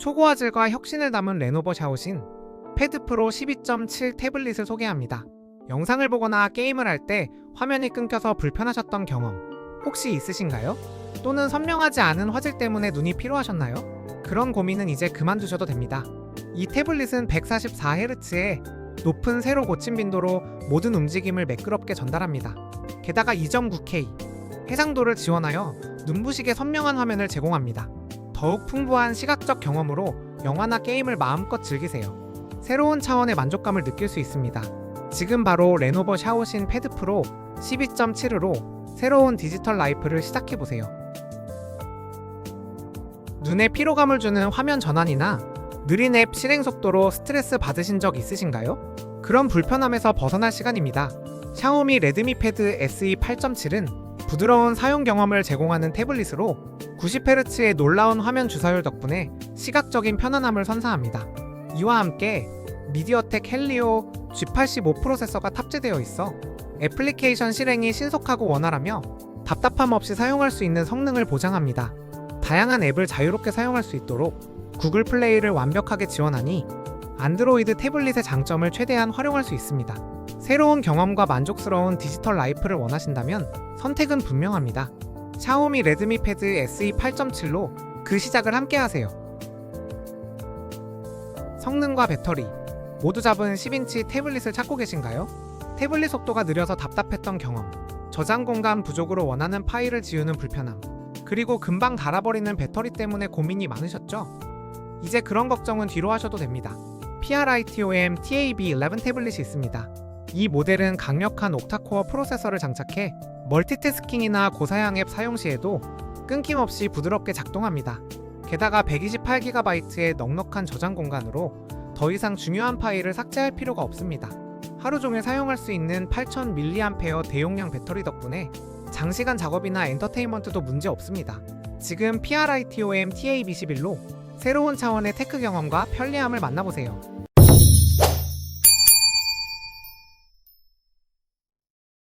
초고화질과 혁신을 담은 레노버 샤오신 패드 프로 12.7 태블릿을 소개합니다. 영상을 보거나 게임을 할 때 화면이 끊겨서 불편하셨던 경험 혹시 있으신가요? 또는 선명하지 않은 화질 때문에 눈이 피로하셨나요? 그런 고민은 이제 그만두셔도 됩니다. 이 태블릿은 144Hz의 높은 세로 고침 빈도로 모든 움직임을 매끄럽게 전달합니다. 게다가 2.9K 해상도를 지원하여 눈부시게 선명한 화면을 제공합니다. 더욱 풍부한 시각적 경험으로 영화나 게임을 마음껏 즐기세요. 새로운 차원의 만족감을 느낄 수 있습니다. 지금 바로 레노버 샤오신 패드 프로 12.7으로 새로운 디지털 라이프를 시작해 보세요. 눈에 피로감을 주는 화면 전환이나 느린 앱 실행 속도로 스트레스 받으신 적 있으신가요? 그런 불편함에서 벗어날 시간입니다. 샤오미 레드미 패드 SE 8.7은 부드러운 사용 경험을 제공하는 태블릿으로 90Hz의 놀라운 화면 주사율 덕분에 시각적인 편안함을 선사합니다. 이와 함께 미디어텍 헬리오 G85 프로세서가 탑재되어 있어 애플리케이션 실행이 신속하고 원활하며 답답함 없이 사용할 수 있는 성능을 보장합니다. 다양한 앱을 자유롭게 사용할 수 있도록 구글 플레이를 완벽하게 지원하니 안드로이드 태블릿의 장점을 최대한 활용할 수 있습니다. 새로운 경험과 만족스러운 디지털 라이프를 원하신다면 선택은 분명합니다. 샤오미 레드미 패드 SE 8.7로 그 시작을 함께 하세요. 성능과 배터리 모두 잡은 10인치 태블릿을 찾고 계신가요? 태블릿 속도가 느려서 답답했던 경험, 저장 공간 부족으로 원하는 파일을 지우는 불편함, 그리고 금방 닳아버리는 배터리 때문에 고민이 많으셨죠? 이제 그런 걱정은 뒤로 하셔도 됩니다. PRITOM TAB11 태블릿이 있습니다. 이 모델은 강력한 옥타코어 프로세서를 장착해 멀티태스킹이나 고사양 앱 사용 시에도 끊김없이 부드럽게 작동합니다. 게다가 128GB의 넉넉한 저장 공간으로 더 이상 중요한 파일을 삭제할 필요가 없습니다. 하루 종일 사용할 수 있는 8000mAh 대용량 배터리 덕분에 장시간 작업이나 엔터테인먼트도 문제 없습니다. 지금 PRITOM TA21로 새로운 차원의 테크 경험과 편리함을 만나보세요.